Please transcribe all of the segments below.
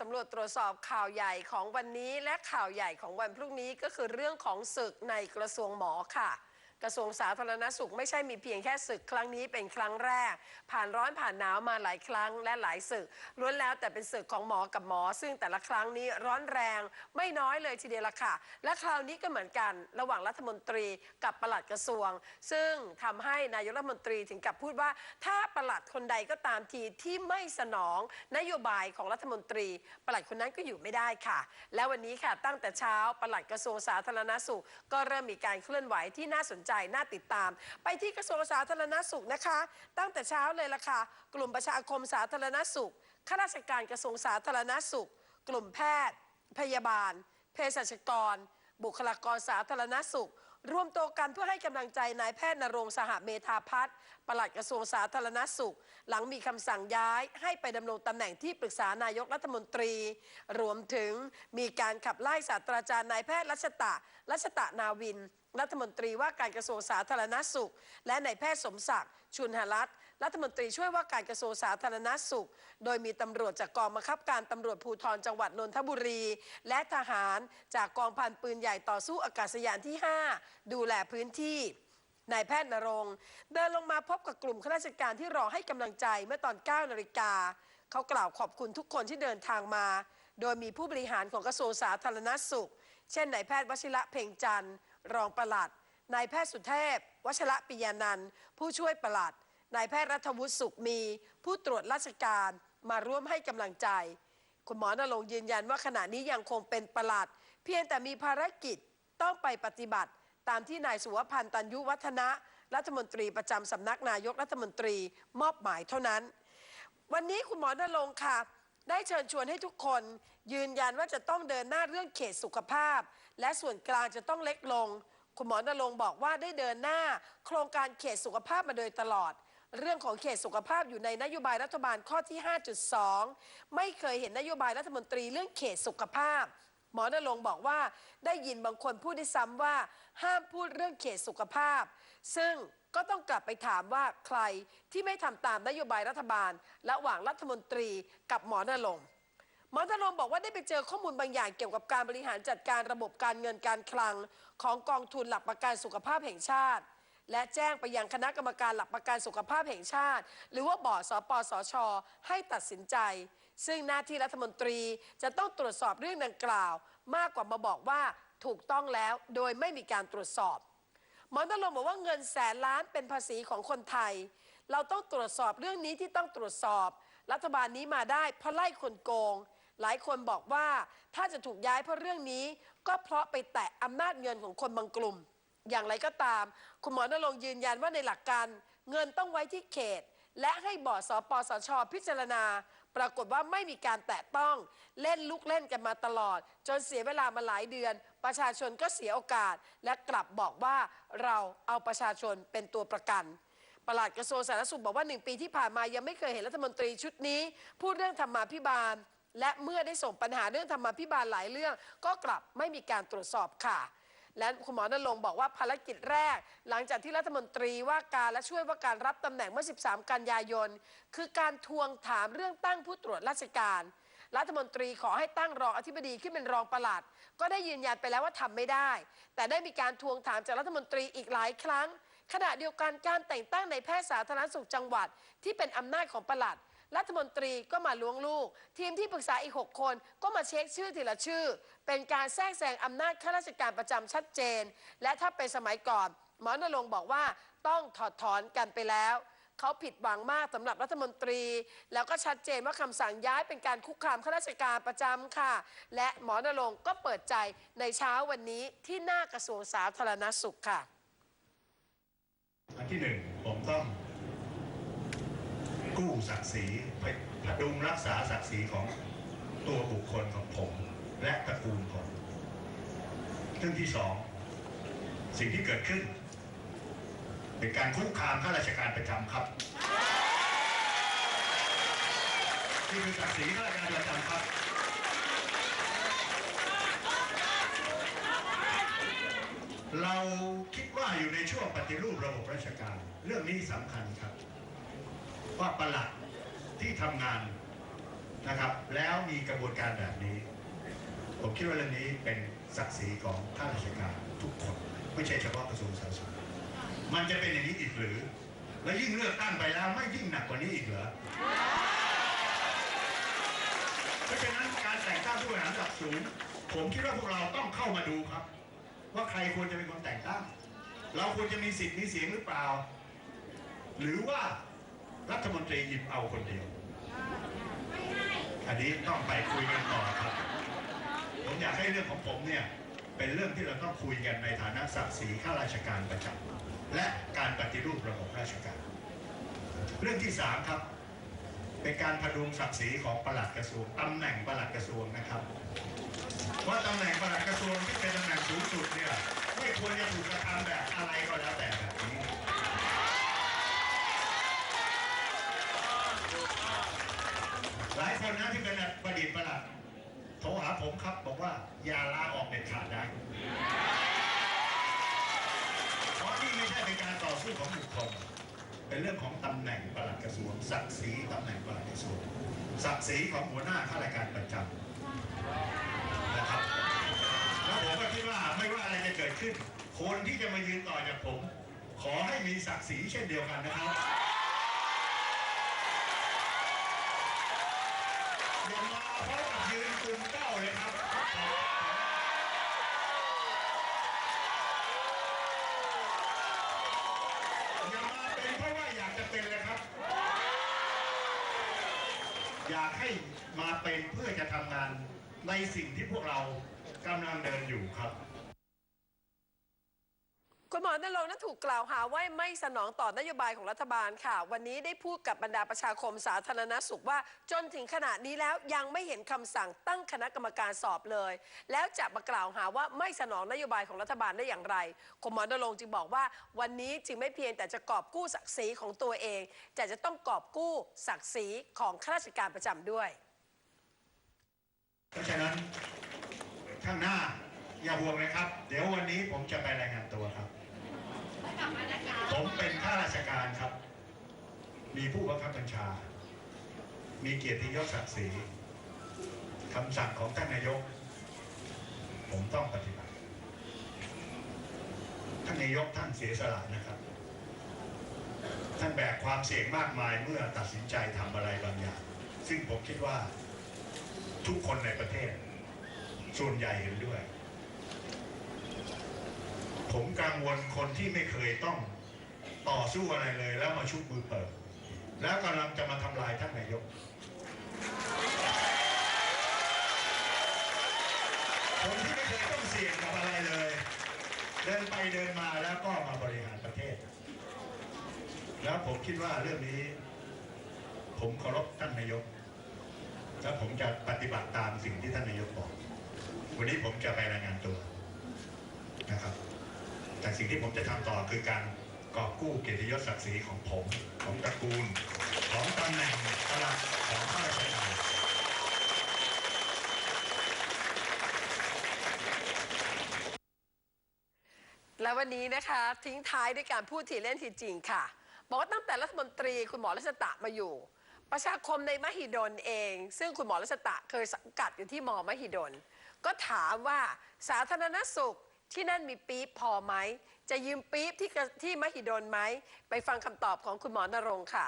สำรวจตรวจสอบข่าวใหญ่ของวันนี้และข่าวใหญ่ของวันพรุ่งนี้ก็คือเรื่องของศึกในกระทรวงหมอค่ะ กระทรวงสาธารณสุขไม่ใช่มีเพียงแค่ศึกครั้งนี้เป็นครั้งแรก ผ่านร้อนผ่านหนาวมาหลายครั้งและหลายศึกล้วนแล้วแต่เป็นศึกของหมอกับหมอ ซึ่งแต่ละครั้งนี้ร้อนแรงไม่น้อยเลยทีเดียวละค่ะ และคราวนี้ก็เหมือนกัน ระหว่างรัฐมนตรีกับปลัดกระทรวง ซึ่งทำให้นายกรัฐมนตรีถึงกับพูดว่า ถ้าปลัดคนใดก็ตามทีที่ไม่สนองนโยบายของรัฐมนตรี ปลัดคนนั้นก็อยู่ไม่ได้ค่ะ และวันนี้ค่ะตั้งแต่เช้าปลัดกระทรวงสาธารณสุข ก็เริ่มมีการเคลื่อนไหวที่น่าสนใจน่าติดตาม ไปที่กระทรวงสาธารณสุขนะคะ ตั้งแต่เช้าเลยล่ะค่ะ กลุ่มประชาคมสาธารณสุขข้าราชการกระทรวงสาธารณสุข กลุ่มแพทย์ พยาบาล เภสัชกร บุคลากรสาธารณสุข รวมตัวกันเพื่อให้กำลังใจนายแพทย์นรงสหเมธาพัฒน์ปลัดกระทรวงสาธารณสุข หลังมีคำสั่งย้ายให้ไปดำรงตำแหน่งที่ปรึกษานายกรัฐมนตรี รวมถึงมีการขับไล่ศาสตราจารย์นายแพทย์รัชตะรัชตะนาวิน รัฐมนตรีว่าการกระทรวงสาธารณสุข และนายแพทย์สมศักดิ์ชุนหรัตน์ รัฐมนตรีช่วยว่าการกระทรวงสาธารณสุข โดยมีตำรวจจากกองบังคับการตำรวจภูธรจังหวัดนนทบุรี และทหารจากกองพันปืนใหญ่ต่อสู้อากาศยานที่ 5 ดูแลพื้นที่นายแพทย์นรงค์เดินลงมาพบกับกลุ่มข้าราชการที่รอให้กำลังใจเมื่อตอน 9 นาฬิกา เขากล่าวขอบคุณทุกคนที่เดินทางมา โดยมีผู้บริหารของกระทรวงสาธารณสุข เช่นนายแพทย์วชิระเพ่งจันทร์ รองปลัดนายแพทย์สุเทพ วชระปิยานันท์ผู้ช่วยปลัด นายแพทย์รัฐวุฒิสุขมี ผู้ตรวจราชการมาร่วมให้กำลังใจ คุณหมอนรงค์ยืนยันว่าขณะนี้ยังคงเป็นประหลัด เพียงแต่มีภารกิจต้องไปปฏิบัติ ตามที่นายสุวพันธ์ตันยุวัฒนะ รัฐมนตรีประจำสำนักนายกรัฐมนตรีมอบหมายเท่านั้น วันนี้คุณหมอนรงค์ค่ะได้เชิญชวนให้ทุกคน ยืนยันว่าจะต้องเดินหน้าเรื่องเขตสุขภาพ และส่วนกลางจะต้องเล็กลง คุณหมอนรงค์บอกว่าได้เดินหน้า โครงการเขตสุขภาพมาโดยตลอด เรื่องของเขตสุขภาพอยู่ในนโยบายรัฐบาลข้อที่ 5.2 ไม่เคยเห็นนโยบายรัฐมนตรีเรื่องเขตสุขภาพ หมอนรงค์บอกว่าได้ยินบางคนพูดได้ซ้ำว่า ห้ามพูดเรื่องเขตสุขภาพ ซึ่งก็ต้องกลับไปถามว่าใครที่ไม่ทำตามนโยบายรัฐบาล ระหว่างรัฐมนตรีกับหมอนรงค์หมอธนงบอกว่าได้ไปเจอข้อมูลบางอย่างเกี่ยวกับการบริหารจัดการระบบการเงินการคลัง ของกองทุนหลักประกันสุขภาพแห่งชาติ และแจ้งไปยังคณะกรรมการหลักประกันสุขภาพแห่งชาติ หรือว่าบอร์ดสปสช ให้ตัดสินใจ ซึ่งหน้าที่รัฐมนตรีจะต้องตรวจสอบเรื่องดังกล่าว มากกว่ามาบอกว่าถูกต้องแล้วโดยไม่มีการตรวจสอบมอนตลงบอกว่าเงินแสนล้านเป็นภาษีของคนไทย เราต้องตรวจสอบเรื่องนี้ที่ต้องตรวจสอบ รัฐบาลนี้มาได้เพราะไล่คนโกง หลายคนบอกว่าถ้าจะถูกย้ายเพราะเรื่องนี้ ก็เพราะไปแตะอำนาจเงินของคนบางกลุ่ม อย่างไรก็ตาม คุณหมอนรงค์ยืนยันว่าในหลักการเงินต้องไว้ที่เขต และให้บอร์ดสปสช พิจารณา ปรากฏว่าไม่มีการแตะต้อง เล่นลุกเล่นกันมาตลอด จนเสียเวลามาหลายเดือน ประชาชนก็เสียโอกาส และกลับบอกว่าเราเอาประชาชนเป็นตัวประกันปลัดกระทรวงสาธารณสุขบอกว่าหนึ่งปีที่ผ่านมายังไม่เคยเห็นรัฐมนตรีชุดนี้ พูดเรื่องธรรมาภิบาล และเมื่อได้ส่งปัญหาเรื่องธรรมาภิบาลหลายเรื่อง ก็กลับไม่มีการตรวจสอบค่ะ และคุณหมอนรงค์บอกว่าภารกิจแรก หลังจากที่รัฐมนตรีว่าการและช่วยว่าการรับตำแหน่งเมื่อ 13 กันยายน คือการทวงถามเรื่องตั้งผู้ตรวจราชการ รัฐมนตรีขอให้ตั้งรองอธิบดีขึ้นเป็นรองปลัด ก็ได้ยืนยันไปแล้วว่าทำไม่ได้ แต่ได้มีการทวงถามจากรัฐมนตรีอีกหลายครั้ง ขณะเดียวกันการแต่งตั้งในแพทย์สาธารณสุขจังหวัด ที่เป็นอำนาจของปลัด รัฐมนตรีก็มาล้วงลูก ทีมที่ปรึกษาอีก 6 คนก็มาเช็คชื่อทีละชื่อ เป็นการแทรกแซงอำนาจข้าราชการประจำชัดเจน และถ้าเป็นสมัยก่อน หมอนรงค์บอกว่าต้องถอดถอนกันไปแล้วเขาผิดหวังมากสำหรับรัฐมนตรี แล้วก็ชัดเจนว่าคำสั่งย้ายเป็นการคุกคามข้าราชการประจำค่ะ และหมอนรงค์ก็เปิดใจในเช้าวันนี้ที่หน้ากระทรวงสาธารณสุขค่ะ อันที่หนึ่งผมต้อง กู้ศักดิ์ศรีไปพดุงรักษาศักดิ์ศรีของตัวบุคคลของผม และตระกูลผมเรื่องที่สองสิ่งที่เกิดขึ้น เป็นการคุกคามข้าราชการประจำครับนี่คือศักดิ์ศรีข้าราชการประจำครับเราคิดว่าอยู่ในช่วงปฏิรูประบบราชการ เรื่องนี้สำคัญครับ ว่าประหลัดที่ทำงานนะครับ แล้วมีกระบวนการแบบนี้ ผมคิดว่าเรื่องนี้เป็นศักดิ์ศรีของข้าราชการทุกคนไม่ใช่เฉพาะกระทรวงสาธารณสุขมันจะเป็นอย่างนี้อีกหรือ และยิ่งเลือกตั้งไปแล้วไม่ยิ่งหนักกว่านี้อีกเหรอเพราะฉะนั้นการแต่งตั้งผู้บริหารระดับสูง ผมคิดว่าพวกเราต้องเข้ามาดูครับ ว่าใครควรจะเป็นคนแต่งตั้ง เราควรจะมีสิทธิ์มีเสียงหรือเปล่า หรือว่า รัฐมนตรีหยิบเอาคนเดียว อันนี้ต้องไปคุยกันต่อครับ ผมอยากให้เรื่องของผมเนี่ย เป็นเรื่องที่เราต้องคุยกันในฐานะศักดิ์ศรีข้าราชการประจำและการปฏิรูประบบราชการ เรื่องที่สามครับ เป็นการพดุงศักดิ์ศรีของปลัดกระทรวงตำแหน่งปลัดกระทรวงนะครับว่าตำแหน่งปลัดกระทรวงที่เป็นตำแหน่งสูงสุดเนี่ยไม่ควรจะถูกกระทำแบบอะไรก็แล้วแต่แบบนี้ ห ลายคนนะที่เป็นประดิษฐ์ประหลัดโทรหาผมครับบอกว่าอย่าลาออกเด็ดขาดนะเพราะนี่ไม่ใช่เป็นการต่อสู้ของบุคคลเป็นเรื่องของตำแหน่งประหลัดกระทรวงศักดิ์ศรีตำแหน่งประหลัดกระทรวงศักดิ์ศรีของหัวหน้าข้าราชการประจำนะครับแล้วผมก็คิดว่าไม่ว่าอะไรจะเกิดขึ้น คนที่จะมายืนต่อจากผม ขอให้มีศักดิ์ศรีเช่นเดียวกันนะครับ ในสิ่งที่พวกเรากำลังเดินอยู่ครับคุณหมอนรงค์นั้นถูกกล่าวหาว่าไม่สนองต่อนโยบายของรัฐบาลค่ะ วันนี้ได้พูดกับบรรดาประชาคมสาธารณสุขว่า จนถึงขณะนี้แล้วยังไม่เห็นคำสั่งตั้งคณะกรรมการสอบเลย แล้วจะมากล่าวหาว่าไม่สนองนโยบายของรัฐบาลได้อย่างไรคุณหมอนรงค์จึงบอกว่า วันนี้จึงไม่เพียงแต่จะกอบกู้ศักดิ์ศรีของตัวเองแต่จะต้องกอบกู้ศักดิ์ศรีของข้าราชการประจำด้วย เพราะฉะนั้นข้างหน้าอย่าห่วงเลยครับ เดี๋ยววันนี้ผมจะไปรายงานตัวครับ ผมเป็นข้าราชการครับ มีผู้บังคับบัญชา มีเกียรติยศศักดิ์ศรีคำสั่งของท่านนายก ผมต้องปฏิบัติ ท่านนายกท่านเสียสละนะครับ ท่านแบกความเสี่ยงมากมายเมื่อตัดสินใจทำอะไรบางอย่าง ซึ่งผมคิดว่า ทุกคนในประเทศ ส่วนใหญ่เห็นด้วย ผมกังวลคนที่ไม่เคยต้องต่อสู้อะไรเลย แล้วมาชุบมือเปิด แล้วกำลังจะมาทำลายท่านนายกผมที่ไม่เคยต้องเสี่ยงกับอะไรเลย เดินไปเดินมาแล้วก็มาบริหารประเทศ แล้วผมคิดว่าเรื่องนี้ ผมเคารพท่านนายก แล้วผมจะปฏิบัติตามสิ่งที่ท่านนายกบอก วันนี้ผมจะไปรายงานตัวนะครับ แต่สิ่งที่ผมจะทำต่อคือการกอบกู้เกียรติยศศักดิ์ศรีของผมของตระกูล ของตำแหน่งปลัดของข้าราชการและวันนี้นะคะทิ้งท้ายด้วยการพูดทีเล่นทีจริงค่ะ บอกว่าตั้งแต่รัฐมนตรีคุณหมอรัชตะมาอยู่ ประชาคมในมหิดลเอง ซึ่งคุณหมอรัชตะเคยสังกัดอยู่ที่มอมหิดล ก็ถามว่าสาธารณสุขที่นั่นมีปี๊บพอไหม จะยืมปี๊บที่ที่มหิดลไหม ไปฟังคำตอบของคุณหมอนรงค์ค่ะ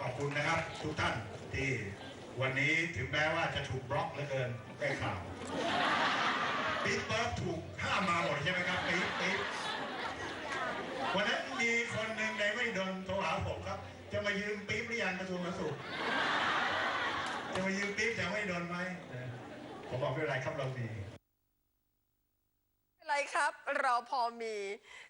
ขอบคุณนะครับทุกท่านที่วันนี้ถึงแม้ว่าจะถูกบล็อกเหลือเกินได้ข่าวปิ๊บเปิร์ถูกห้ามมาหมดใช่ไหมครับปิ๊บปิ๊บวันนั้นมีคนหนึ่ง จะมายืมปิ๊บหรือยังกระทรวงสาธารณสุขจะมายืมปิ๊บจะไม่โดนไหมผมบอกไม่เป็นไรครับเรามี ครับ เราพอมี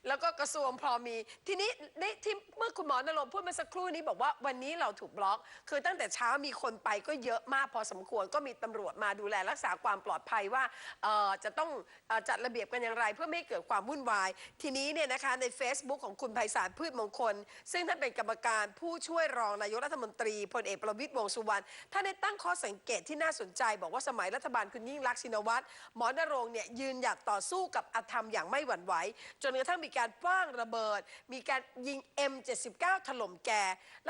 แล้วก็กระทรวงพอมี ทีนี้ได้ที่เมื่อคุณหมอนรงค์พูดเมื่อสักครู่นี้บอกว่าวันนี้เราถูกบล็อก คือตั้งแต่เช้ามีคนไปก็เยอะมากพอสมควรก็มีตำรวจมาดูแลรักษาความปลอดภัยว่าเอ่อจะต้องเอ่อจัดระเบียบกันอย่างไร เพื่อไม่ให้เกิดความวุ่นวาย ทีนี้เนี่ยนะคะใน Facebook ของคุณไพศาลพืชมงคล ซึ่งท่านเป็นกรรมการผู้ช่วยรองนายกรัฐมนตรีพลเอกประวิตรวงษ์สุวรรณท่านได้ตั้งข้อสังเกตที่น่าสนใจ บอกว่าสมัยรัฐบาลคุณยิ่งรักษณ์ชินวัตรหมอนรงค์เนี่ยยืนหยัดต่อสู้กับอัทำอย่างไม่หวั่นไหว จนกระทั่งมีการฟ้างระเบิด มีการยิง M79 ถล่มแก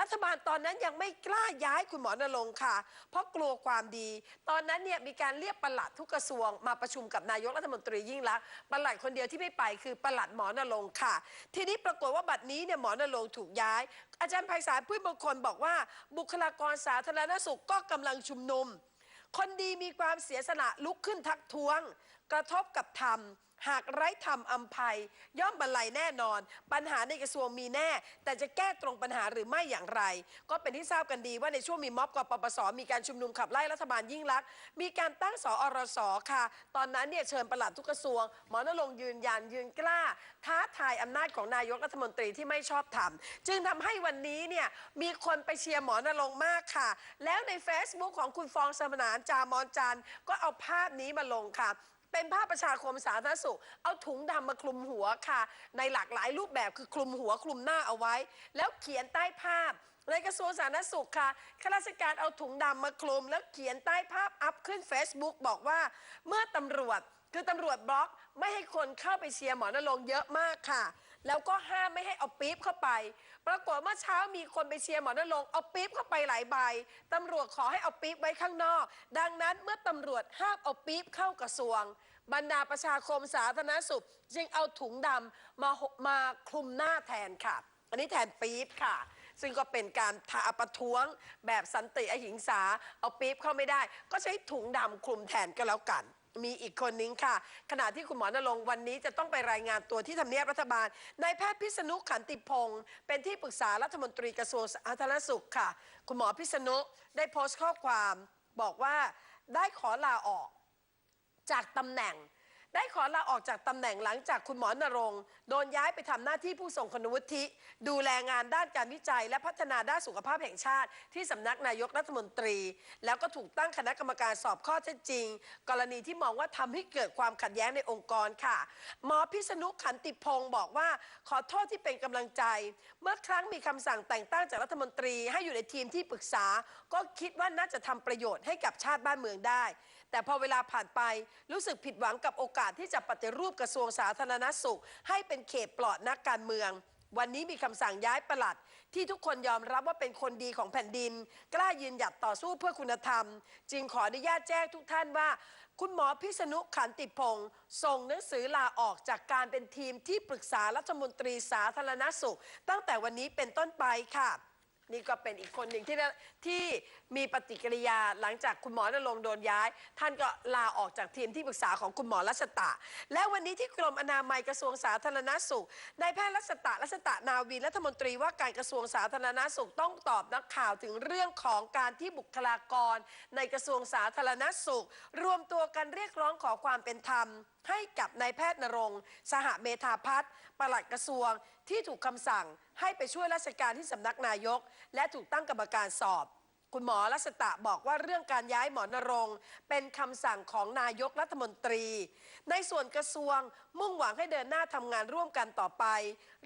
รัฐบาลตอนนั้นยังไม่กล้าย้ายคุณหมอนรงค์ค่ะ เพราะกลัวความดี ตอนนั้นเนี่ยมีการเรียกประหลัดทุกกระทรวงมาประชุมกับนายกรัฐมนตรียิ่งลักษณ์ประหลัดคนเดียวที่ไม่ไปคือประหลัดหมอนรงค์ค่ะ ทีนี้ปรากฏว่าบัดนี้เนี่ยหมอนรงค์ถูกย้าย อาจารย์ไพศาลพืชมงคลบอกว่า บุคลากรสาธารณสุขก็กำลังชุมนุมคนดีมีความเสียสละลุกขึ้นทักท้วง กระทบกับธรรม หากไร้ธรรมอัมภัย ย่อมบรรลัยแน่นอน ปัญหาในกระทรวงมีแน่ แต่จะแก้ตรงปัญหาหรือไม่อย่างไร ก็เป็นที่ทราบกันดีว่าในช่วงมีม็อบกปปส มีการชุมนุมขับไล่รัฐบาลยิ่งลักษณ์มีการตั้งสอรสค่ะ ตอนนั้นเนี่ยเชิญประหลัดทุกกระทรวง หมอนรงยืนยันยืนกล้า ท้าทายอำนาจของนายกรัฐมนตรีที่ไม่ชอบธรรมจึงทำให้วันนี้เนี่ยมีคนไปเชียร์หมอนรงมากค่ะ แล้วใน Facebook ของคุณฟองสมนานจามอนจันก็เอาภาพนี้มาลงค่ะ เป็นภาพประชาคมสาธารณสุข เอาถุงดำมาคลุมหัวค่ะ ในหลากหลายรูปแบบคือคลุมหัวคลุมหน้าเอาไว้ แล้วเขียนใต้ภาพในกระทรวงสาธารณสุขค่ะข้าราชการเอาถุงดำมาคลุม แล้วเขียนใต้ภาพอัพขึ้น Facebook บอกว่า เมื่อตำรวจคือตำรวจบล็อกไม่ให้คนเข้าไปเชียร์หมอนรงเยอะมากค่ะ แล้วก็ห้ามไม่ให้เอาปี๊บเข้าไป ปรากฏว่าเช้ามีคนไปเชียร์หมอนรงค์เอาปี๊บเข้าไปหลายใบตำรวจขอให้เอาปี๊บไว้ข้างนอก ดังนั้นเมื่อตำรวจห้ามเอาปี๊บเข้ากระทรวง บรรดาประชาคมสาธารณสุข จึงเอาถุงดำมามาคลุมหน้าแทนค่ะ อันนี้แทนปี๊บค่ะ ซึ่งก็เป็นการทาประท้วงแบบสันติอหิงสาเอาปี๊บเข้าไม่ได้ ก็ใช้ถุงดำคลุมแทนก็แล้วกัน มีอีกคนนึงค่ะ ขณะที่คุณหมอนรงค์วันนี้จะต้องไปรายงานตัวที่ทำเนียบรัฐบาลนายแพทย์พิษณุขันติพงศ์เป็นที่ปรึกษารัฐมนตรีกระทรวงสาธารณสุขค่ะ คุณหมอพิษณุได้โพสต์ข้อความบอกว่าได้ขอลาออก จากตำแหน่ง ได้ขอลาออกจากตำแหน่งหลังจากคุณหมอนรงค์โดนย้ายไปทำหน้าที่ผู้ทรงคุณวุฒิดูแลงานด้านการวิจัย และพัฒนาด้านสุขภาพแห่งชาติ ที่สำนักนายกรัฐมนตรี แล้วก็ถูกตั้งคณะกรรมการสอบข้อเท็จจริง กรณีที่มองว่าทำให้เกิดความขัดแย้งในองค์กรค่ะหมอพิษณุขันติพงศ์บอกว่าขอโทษที่เป็นกำลังใจ เมื่อครั้งมีคำสั่งแต่งตั้งจากรัฐมนตรี ให้อยู่ในทีมที่ปรึกษา ก็คิดว่าน่าจะทำประโยชน์ให้กับชาติบ้านเมืองได้ แต่พอเวลาผ่านไปรู้สึกผิดหวังกับโอกาสที่จะปฏิรูปกระทรวงสาธารณสุข ให้เป็นเขตปลอดนักการเมืองวันนี้มีคำสั่งย้ายประหลัด ที่ทุกคนยอมรับว่าเป็นคนดีของแผ่นดิน กล้ายืนหยัดต่อสู้เพื่อคุณธรรม จึงขออนุญาตแจ้งทุกท่านว่า คุณหมอพิษณุขันติพงศ์ส่งหนังสือลาออกจากการเป็นทีมที่ปรึกษารัฐมนตรีสาธารณสุข ตั้งแต่วันนี้เป็นต้นไปค่ะ นี่ก็เป็นอีกคนหนึ่งที่ได้ที่มีปฏิกิริยาหลังจากคุณหมอนรงค์โดนย้าย ท่านก็ลาออกจากทีมที่ปรึกษาของคุณหมอรัชตะ และวันนี้ที่กรมอนามัยกระทรวงสาธารณสุขนายแพทย์รัชตะรัชตะนาวีรัฐมนตรีว่าการกระทรวงสาธารณสุขต้องตอบนักข่าวถึงเรื่องของการที่บุคลากร ในกระทรวงสาธารณสุข รวมตัวกันเรียกร้องขอความเป็นธรรม ให้กับนายแพทย์นรงค์สหเมธาพัฒน์ปลัดกระทรวง ที่ถูกคำสั่งให้ไปช่วยราชการที่สำนักนายก และถูกตั้งกรรมการสอบ คุณหมอรัชตะบอกว่าเรื่องการย้ายหมอนรงค์เป็นคำสั่งของนายกรัฐมนตรี ในส่วนกระทรวงมุ่งหวังให้เดินหน้าทำงานร่วมกันต่อไป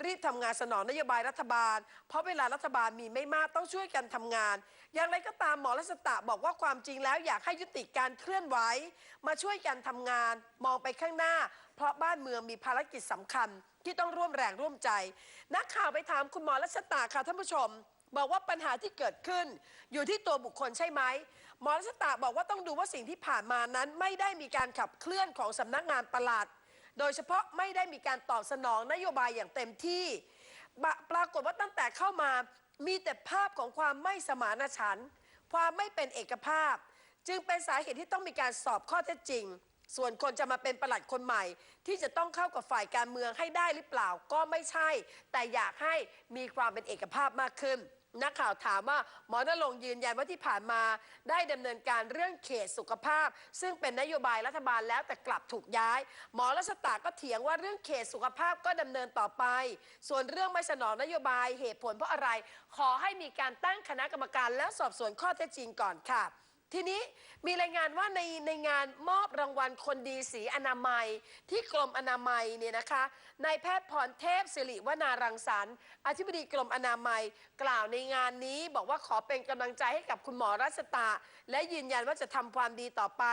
รีบทำงานสนองนโยบายรัฐบาล เพราะเวลารัฐบาลมีไม่มากต้องช่วยกันทำงาน อย่างไรก็ตามหมอรัชตะบอกว่าความจริงแล้วอยากให้ยุติการเคลื่อนไหวมาช่วยกันทำงาน มองไปข้างหน้า เพราะบ้านเมืองมีภารกิจสำคัญ ที่ต้องร่วมแรงร่วมใจ นักข่าวไปถามคุณหมอรัชตะค่ะท่านผู้ชม บอกว่าปัญหาที่เกิดขึ้น อยู่ที่ตัวบุคคลใช่ไหมหมอรัชตะบอกว่าต้องดูว่าสิ่งที่ผ่านมานั้น ไม่ได้มีการขับเคลื่อนของสำนักงานประหลัด โดยเฉพาะไม่ได้มีการตอบสนองนโยบายอย่างเต็มที่ปรากฏว่าตั้งแต่เข้ามามีแต่ภาพของความไม่สมานฉันท์ความไม่เป็นเอกภาพ จึงเป็นสาเหตุที่ต้องมีการสอบข้อเท็จจริง ส่วนคนจะมาเป็นประหลัดคนใหม่ ที่จะต้องเข้ากับฝ่ายการเมืองให้ได้หรือเปล่าก็ไม่ใช่ แต่อยากให้มีความเป็นเอกภาพมากขึ้น นักข่าวถามว่าหมอนรงค์ยืนยันว่าที่ผ่านมา ได้ดำเนินการเรื่องเขตสุขภาพ ซึ่งเป็นนโยบายรัฐบาลแล้วแต่กลับถูกย้าย หมอรัชตาก็เถียงว่าเรื่องเขตสุขภาพก็ดำเนินต่อไป ส่วนเรื่องไม่สนองนโยบายเหตุผลเพราะอะไร ขอให้มีการตั้งคณะกรรมการแล้วสอบสวนข้อเท็จจริงก่อนค่ะ ทีนี้มีรายงานว่าในในงานมอบรางวัลคนดีสีอนามัย ที่กรมอนามัยเนี่ยนะคะนายแพทย์พรเทพสิริวนารังสรรค์อธิบดีกรมอนามัย กล่าวในงานนี้บอกว่าขอเป็นกำลังใจให้กับคุณหมอรัชตา และยืนยันว่าจะทำความดีต่อไป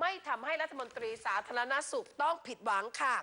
ไม่ทำให้รัฐมนตรีสาธารณสุขต้องผิดหวังค่ะ